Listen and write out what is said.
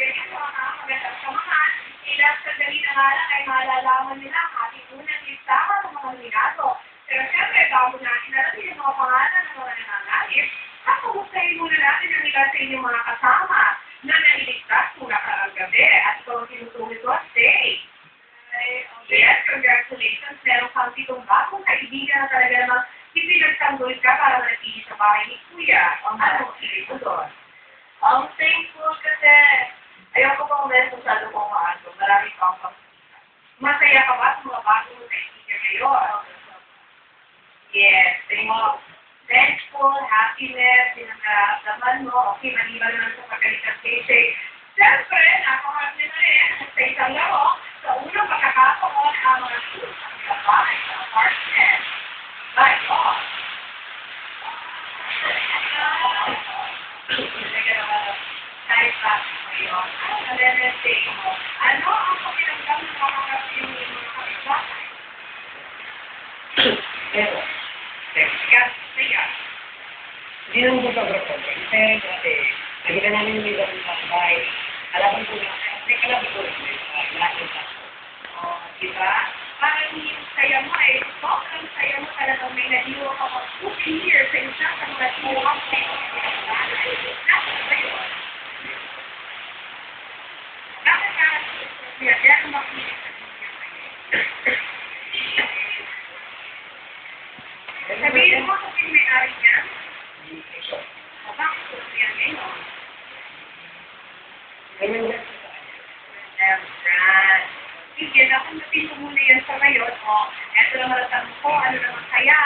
ganito ang nakakagandang samahan, ilang sandali na nga lang ay malalaman nila ang ating unang listahan ng mga nominado. Pero syempre, bago natin alamin ang mga pangalan ng mga nangangalip, kapagustahin muna natin ang ilan sa inyong mga kasama na nailigtas mula karang gabi at ito ang tinutuloy ko at day. Yes, congratulations. Meron kang pitong bagong kaibigan na talaga namang ipinagtanggol ka para manatili sa bahay ni Kuya. Ang ano, ibig mo doon? Ang thankful ka Masaya ka ba sa mga bagong kaibigan ngayon? Yes, thank you. Thankful, happiness, nararamdaman mo. Okay, maliban naman sa pagkalitas kay Shay. Siyempre, napakasya na rin sa isang laro. Sa unang pagkakataon, ang mga sa bahay, sa apartment. My God. Kahit pa ngayon, ano nalelete mo? Ano ang pakiramdam ng mga kapatid mo yung mga kapitbahay? Pero, Teka, teka. hindi naman po sobrang sobrang. Kasi, kasi, nakita namin yung iba sa bahay. Alaban po na, may kalaban po rin. Lahat yung taso. Oh, di ba? Parang yung saya mo eh, sobrang saya mo talagang may nadiwa ka pa 2 years sa isa sa mga yun? Bakit ka kaya kaya kung Ganyan lang. Right. Sige, nakumatin ko muna yan sa ngayon. O, eto naman ang tanong ko, ano naman kaya